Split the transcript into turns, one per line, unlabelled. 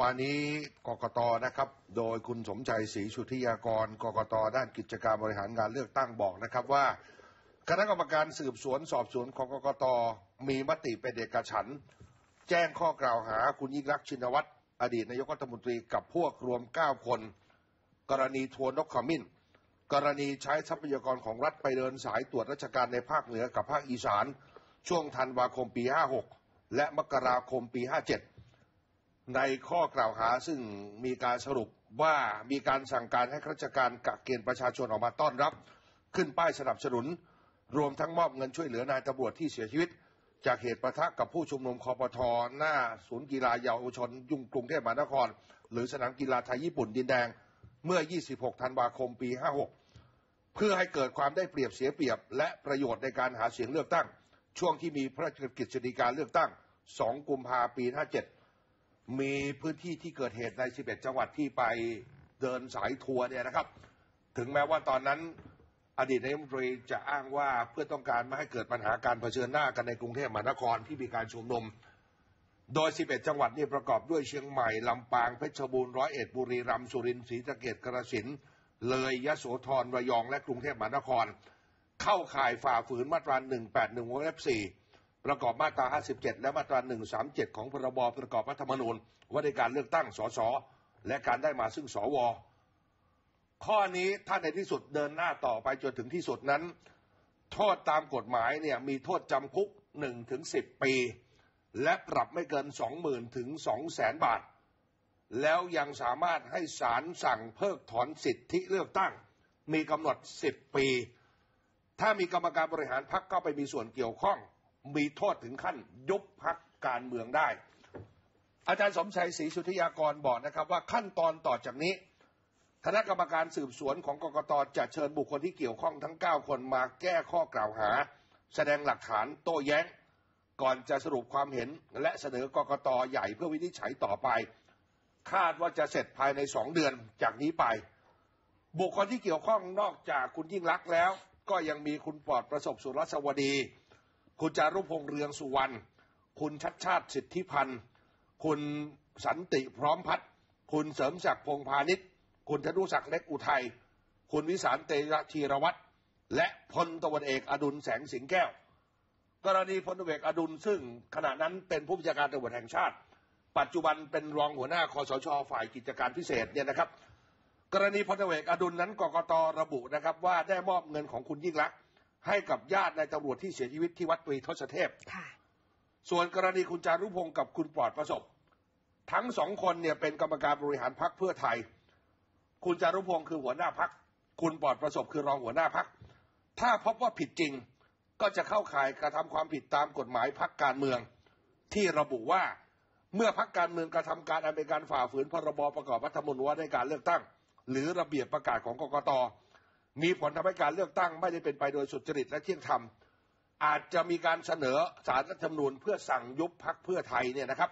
วันนี้กกตนะครับ โดยคุณสมชัยศรีสุทธิยากรกกตด้านกิจการบริหารงานเลือกตั้งบอกนะครับว่า คณะกรรมการสืบสวนสอบสวนของกกตมีมติเป็นเอกฉัน แจ้งข้อกล่าวหาคุณยิ่งรักษ์ชินวัตรอดีตนายกรัฐมนตรีกับพวกรวม 9 คน กรณีทัวร์นกขมิ้น กรณีใช้ทรัพยากรของรัฐไปเดินสายตรวจราชการในภาคเหนือกับภาคอีสาน ช่วงธันวาคมปี 56 และมกราคมปี 57 ในข้อกล่าวหาซึ่งมีการสรุปว่ามีการสั่งการให้ข้าราชการกักเกณฑ์ประชาชนออกมาต้อนรับ ขึ้นป้ายสนับสนุน รวมทั้งมอบเงินช่วยเหลือนายตำรวจที่เสียชีวิต จากเหตุประทะกับผู้ชุมนุมคอปทอหน้าศูนย์กีฬาเยาวชน ยุ่งกรุงเทพมหานคร หรือสนามกีฬาไทยญี่ปุ่นดินแดง เมื่อ 26 ธันวาคม ปี 56 เพื่อให้เกิดความได้เปรียบเสียเปรียบ และประโยชน์ในการหาเสียงเลือกตั้ง ช่วงที่มีพระราชกฤษฎีกาเลือกตั้ง 2 กุมภาพันธ์ปี 57 มีพื้นที่ที่เกิดเหตุใน 11 จังหวัดที่ไปเดินสายทัวร์เนี่ยนะครับ ถึงแม้ว่าตอนนั้นอดีตนายกรัฐมนตรีจะอ้างว่าเพื่อต้องการไม่ให้เกิดปัญหาการเผชิญหน้ากันในกรุงเทพมหานครที่มีการชุมนุม โดย 11 จังหวัดนี่ประกอบด้วยเชียงใหม่ ลำปาง เพชรบูรณ์ ร้อยเอ็ด บุรีรัมย์ สุรินทร์ ศรีสะเกษกระสิน เลยยะโสธร ระยอง และกรุงเทพมหานคร เข้าข่ายฝ่าฝืนมาตรา 181วงเล็บ4 ประกอบมาตรา 57 และมาตรา 137 ของพรบประกอบรัฐธรรมนูญว่าในการเลือกตั้งสสและการได้มาซึ่งสว ข้อนี้ถ้าในที่สุดเดินหน้าต่อไปจนถึงที่สุดนั้น โทษตามกฎหมายเนี่ยมีโทษจำคุก1ถึง10 ปี และปรับไม่เกิน 20,000 ถึง 200,000 บาท แล้วยังสามารถให้ศาลสั่งเพิกถอนสิทธิเลือกตั้ง มีกำหนด 10 ปี ถ้ามีกรรมการบริหารพักเข้าไปมีส่วนเกี่ยวข้อง มีโทษถึงขั้นยุบพักการเมืองได้ อาจารย์สมชัยศรีสุทธิยากรบอกนะครับว่าขั้นตอนต่อจากนี้ คณะกรรมการสืบสวนของกกตจะเชิญบุคคลที่เกี่ยวข้องทั้ง 9 คนมาแก้ข้อกล่าวหา แสดงหลักฐานโต้แย้ง ก่อนจะสรุปความเห็นและเสนอกกตใหญ่เพื่อวินิจฉัยต่อไป คาดว่าจะเสร็จภายในสองเดือนจากนี้ไป บุคคลที่เกี่ยวข้องนอกจากคุณยิ่งรักแล้ว ก็ยังมีคุณปลอดประสบสุรสวดี คุณจารุพงษ์เรืองสุวรรณ คุณชัดชาติสิทธิพันธ์ คุณสันติพร้อมพัฒน์คุณเสริมศักดิ์พงพาณิชย์ คุณธนุศักดิ์เล็กอุทัย คุณวิสารเตชีรวัตรและพลตำรวเอกอดุลแสงสิงแก้ว กรณีพลตวเอกอดุลซึ่งขณะนั้นเป็นผู้บัญชาการตำรวจแห่งชาติ ปัจจุบันเป็นรองหัวหน้าคอสชฝ่ายกิจการพิเศษเนี่ยนะครับ กรณีพลตวเอกอดุลนั้นกกตระบุนะครับว่าได้มอบเงินของคุณยิ่งรักษณ์ ให้กับญาตินายตำรวจที่เสียชีวิตที่วัดตรีทศเทพ
ค่ะ
ส่วนกรณีคุณจารุพงศ์กับคุณปลอดประสบ ทั้งสองคนเนี่ยเป็นกรรมการบริหารพักเพื่อไทย คุณจารุพงศ์คือหัวหน้าพัก คุณปลอดประสบคือรองหัวหน้าพัก ถ้าพบว่าผิดจริงก็จะเข้าข่ายกระทำความผิดตามกฎหมายพักการเมือง ที่ระบุว่าเมื่อพักการเมืองกระทำการอันเป็นการฝ่าฝืนพรบประกอบรัฐธรรมนูญว่าในการเลือกตั้ง หรือระเบียบประกาศของกกต มีผลทำให้การเลือกตั้งไม่ได้เป็นไปโดยสุจริตและเที่ยงธรรมอาจจะมีการเสนอสารรัฐธรรมนูญเพื่อสั่งยุบพักเพื่อไทยเนี่ยนะครับ